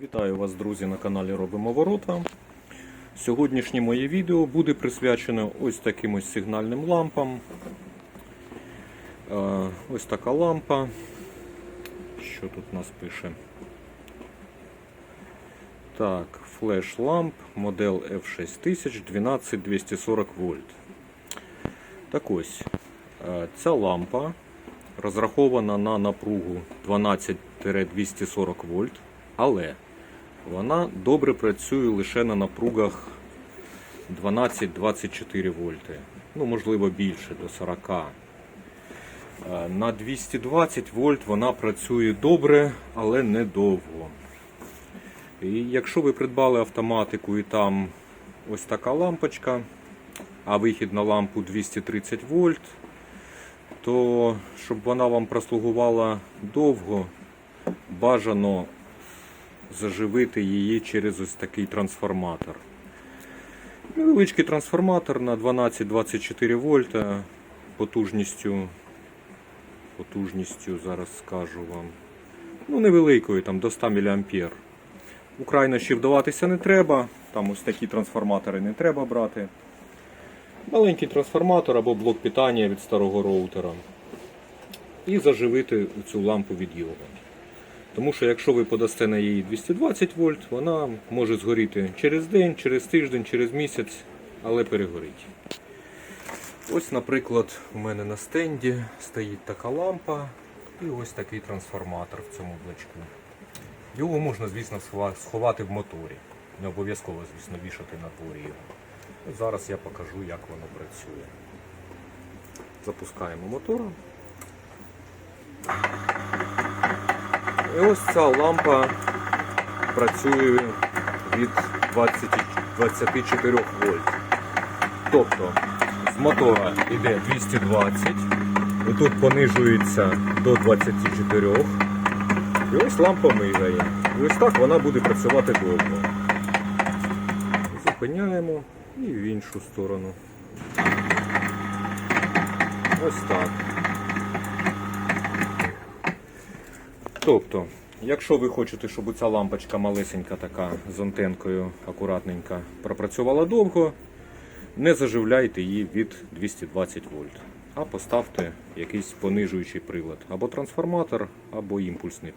Вітаю вас, друзі, на каналі Робимо Ворота. Сьогоднішнє моє відео буде присвячене ось таким ось сигнальним лампам. Е, Ось така лампа. Що тут нас пише? Так, флеш ламп, модель F6000 12240 вольт. Так ось, е, ця лампа розрахована на напругу 12-240 вольт, але вона добре працює лише на напругах 12-24 вольти. Ну, можливо, більше до 40. Е, На 220 вольт вона працює добре, але недовго. І якщо ви придбали автоматику і там ось така лампочка, а вихід на лампу 230 вольт, то щоб вона вам прослугувала довго, бажано заживити її через ось такий трансформатор. Невеличкий трансформатор на 12-24 вольта потужністю, потужністю, зараз скажу вам, ну невеликою, там до 100 мА. У крайнощі вдаватися не треба, там ось такі трансформатори не треба брати. Маленький трансформатор або блок питання від старого роутера. І заживити цю лампу від його. Тому що якщо ви подасте на її 220 вольт, вона може згоріти через день, через тиждень, через місяць, але перегорить. Ось, наприклад, у мене на стенді стоїть така лампа і ось такий трансформатор в цьому блочку. Його можна, звісно, сховати в моторі. Не обов'язково, звісно, вішати на дворі його. Зараз я покажу, як воно працює. Запускаємо мотора. І ось ця лампа працює від 20, 24 вольт. Тобто з мотора йде 220, і тут понижується до 24. І ось лампа мигає. І ось так вона буде працювати довго. Зупиняємо і в іншу сторону. Ось так. Тобто, якщо ви хочете, щоб ця лампочка малесенька така з антенкою акуратненька пропрацювала довго, не заживляйте її від 220 вольт, а поставте якийсь понижуючий прилад або трансформатор, або імпульсний